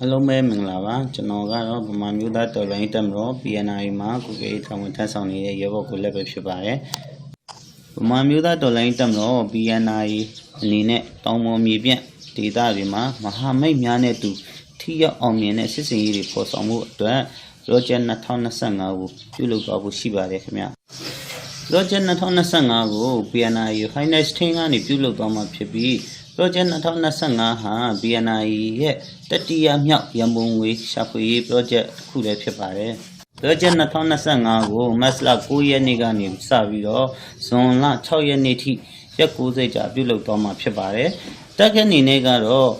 အလုံးပဲမင်္ဂလာပါကျွန်တော်ကတော့ဗမာမျိုးသားတော်လိုင်းတက်မတော် PNI မှာကုကေထောင်ဝင်ထမ်းဆောင်နေတဲ့ရဲဘော်ကိုလည်းပဲဖြစ်ပါတယ်ဗမာမျိုးသားတော်လိုင်းတက်မတော် PNI အနေနဲ့တောင်ပေါ်မြေပြန့်ဒေသတွေမှာမဟာမိတ်များနဲ့တူထိရောက်အောင်မြင်တဲ့စစ်စင်ရေးတွေပေါ်ဆောင်မှုအတွက် Project 2025ကိုပြုလုပ်သွားဖို့ရှိပါတယ်ခင်ဗျ Project 2025ကို BNI Finance Team ကနေပြုလုပ်သွားမှာဖြစ်ပြီး Project 2025ဟာ BNI ရဲ့တတိယမြောက်ရန်ပုံငွေရှာဖွေရေး project တစ်ခုလည်းဖြစ်ပါတယ်။ Project 2025ကိုမတ်လ9ရက်နေ့ကနေစပြီးတော့ဇွန်လ6ရက်နေ့ထိရက်90ကြာပြုလုပ်သွားမှာဖြစ်ပါတယ်။တက်ခဲ့အနေနဲ့ကတော့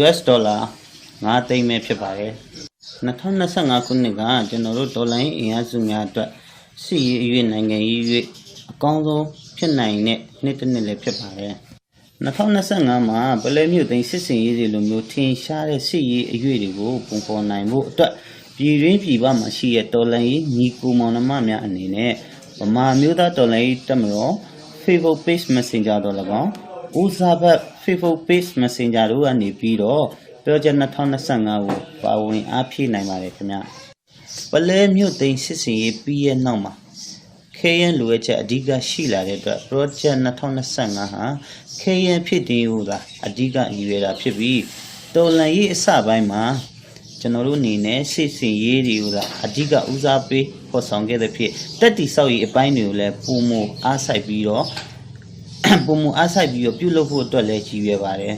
US ဒေါ်လာ9သိန်းပဲဖြစ်ပါတယ်။2025ခုနှစ်ကကျွန်တော်တို့ဒေါ်လာရင်းအင်အားစုများအတွက်စီရေးအရွေးနိုင်ငံရေးရွေးအကောင်းဆုံးဖြစ်နိုင်တဲ့နှစ်တစ်နှစ်လည်းဖြစ်ပါတယ်။ 2025မှာပလဲမြို့သိမ်းစစ်စင်ရေးတွေလိုမျိုးထင်ရှားတဲ့စစ်ရေးအရွေးတွေကိုပုံဖော်နိုင်ဖို့အတွက်ပြည်ရင်းပြည်ပမှာရှိတဲ့တော်လှန်ရေးညီကိုမောင်နှမများအနေနဲ့ဗမာမျိုးသားတော်လှန်ရေးတက်မတော် Facebook Page Messenger တို့၎င်းဦးစားဘတ် Facebook Page Messenger တို့ကနေပြီးတော့ Project 2025ကိုပါဝင်အားဖြည့်နိုင်ပါတယ်ခင်ဗျပလဲမြို့သိမ်းစစ်စင်ရေးပြီးရဲ့နောက်မှာ KN လိုအပ်ချက်အဓိကရှိလာတဲ့အတွက် project 2025ဟာ KN ဖြစ်တည်ဟူတာအဓိကရည်ရွယ်တာဖြစ်ပြီးတော်လန်ရေးအစပိုင်းမှာကျွန်တော်တို့အနေနဲ့စစ်စင်ရေးတွေဟူတာအဓိကဦးစားပေးဖော်ဆောင်ခဲ့တဲ့ဖြစ်တက်တီဆောက်ရေးအပိုင်းတွေကိုလည်းပုံမအားဆိုင်ပြီးတော့ပုံမအားဆိုင်ပြီးတော့ပြုလုပ်ဖို့အတွက်လည်းရည်ရွယ်ပါတယ်